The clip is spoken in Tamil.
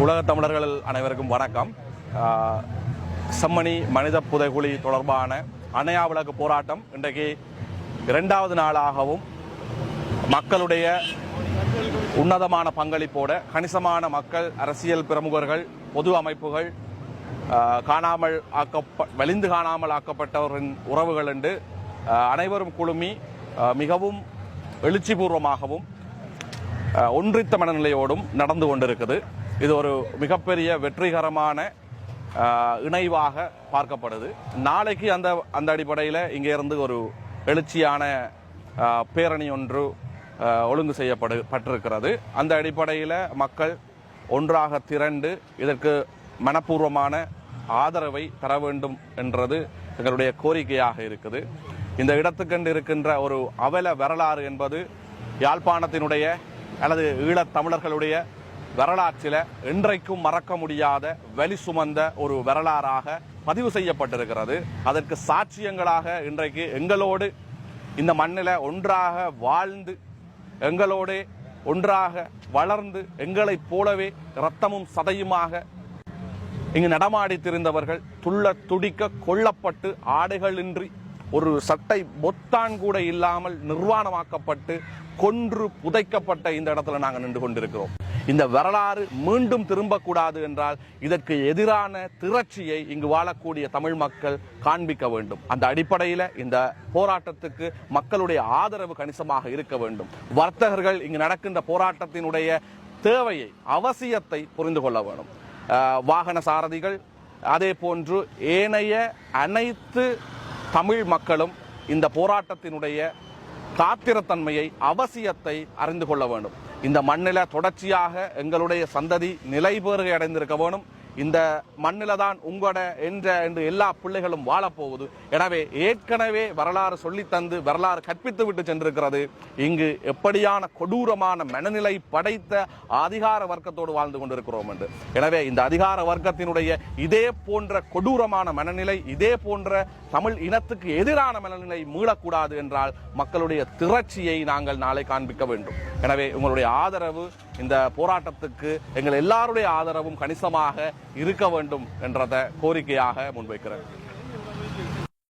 உலக தமிழர்கள் அனைவருக்கும் வணக்கம். செம்மணி மனித புதைகுழி தொடர்பான அணையா விளக்கு போராட்டம் இன்றைக்கு இரண்டாவது நாளாகவும் மக்களுடைய உன்னதமான பங்களிப்போட கணிசமான மக்கள் அரசியல் பிரமுகர்கள் பொது அமைப்புகள் காணாமல் ஆக்கப்ப வலிந்து காணாமல் ஆக்கப்பட்டவரின் உறவுகள் என்று அனைவரும் குழுமி மிகவும் எழுச்சிபூர்வமாகவும் அஹ், ஒன்றித்த மனநிலையோடும் நடந்து கொண்டிருக்குது. இது ஒரு மிகப்பெரிய வெற்றிகரமான இணைவாக பார்க்கப்படுது. நாளைக்கு அந்த அந்த அடிப்படையில் இங்கே இருந்து ஒரு எழுச்சியான பேரணி ஒன்று ஒழுங்கு செய்யப்படு பட்டிருக்கிறது. அந்த அடிப்படையில் மக்கள் ஒன்றாக திரண்டு இதற்கு மனப்பூர்வமான ஆதரவை தர வேண்டும் என்றது எங்களுடைய கோரிக்கையாக இருக்குது. இந்த இடத்துக்கென்று இருக்கின்ற ஒரு அவல வரலாறு என்பது யாழ்ப்பாணத்தினுடைய அல்லது ஈழத் தமிழர்களுடைய வரலாற்றில் இன்றைக்கும் மறக்க முடியாத வலி சுமந்த ஒரு வரலாறாக பதிவு செய்யப்பட்டிருக்கிறது. அதற்கு சாட்சியங்களாக இன்றைக்கு எங்களோடு இந்த மண்ணில் ஒன்றாக வாழ்ந்து எங்களோடு ஒன்றாக வளர்ந்து எங்களைப் போலவே இரத்தமும் சதையுமாக இங்கு நடமாடி திரிந்தவர்கள் துள்ள துடிக்க கொல்லப்பட்டு ஆடைகளின்றி ஒரு சட்டை பொத்தான் கூட இல்லாமல் நிர்வாணமாக்கப்பட்டு கொன்று புதைக்கப்பட்ட இந்த இடத்துல நாங்கள் நின்று கொண்டிருக்கிறோம். இந்த வரலாறு மீண்டும் திரும்பக்கூடாது என்றால் இதற்கு எதிரான திரட்சியை இங்கு வாழக்கூடிய தமிழ் மக்கள் காண்பிக்க வேண்டும். அந்த அடிப்படையில் இந்த போராட்டத்துக்கு மக்களுடைய ஆதரவு கணிசமாக இருக்க வேண்டும். வர்த்தகர்கள் இங்கு நடக்கின்ற போராட்டத்தினுடைய தேவையை அவசியத்தை புரிந்து கொள்ள வேண்டும். வாகன சாரதிகள் அதே போன்று ஏனைய அனைத்து தமிழ் மக்களும் இந்த போராட்டத்தினுடைய காத்திரத்தன்மையை அவசியத்தை அறிந்து கொள்ள வேண்டும். இந்த மண்ணில தொடர்ச்சியாக எங்களுடைய சந்ததி நிலைபேறு அடைந்திருக்க வேணும் இந்த மண்ணில் தான் உங்களோட என்ற என்று எல்லா பிள்ளைகளும் வாழப்போகுது. எனவே ஏற்கனவே வரலாறு சொல்லித் தந்து வரலாறு கற்பித்து விட்டு சென்றிருக்கிறது. இங்கு எப்படியான கொடூரமான மனநிலை படைத்த அதிகார வர்க்கத்தோடு வாழ்ந்து கொண்டிருக்கிறோம் என்று. எனவே இந்த அதிகார வர்க்கத்தினுடைய இதே போன்ற கொடூரமான மனநிலை இதே போன்ற தமிழ் இனத்துக்கு எதிரான மனநிலை மீளக்கூடாது என்றால் மக்களுடைய திரட்சியை நாங்கள் நாளை காண்பிக்க வேண்டும். எனவே உங்களுடைய ஆதரவு இந்த போராட்டத்துக்கு எங்கள் எல்லாருடைய ஆதரவும் கணிசமாக இருக்க வேண்டும் என்றத கோரிக்கையாக முன்வைக்கிறேன்.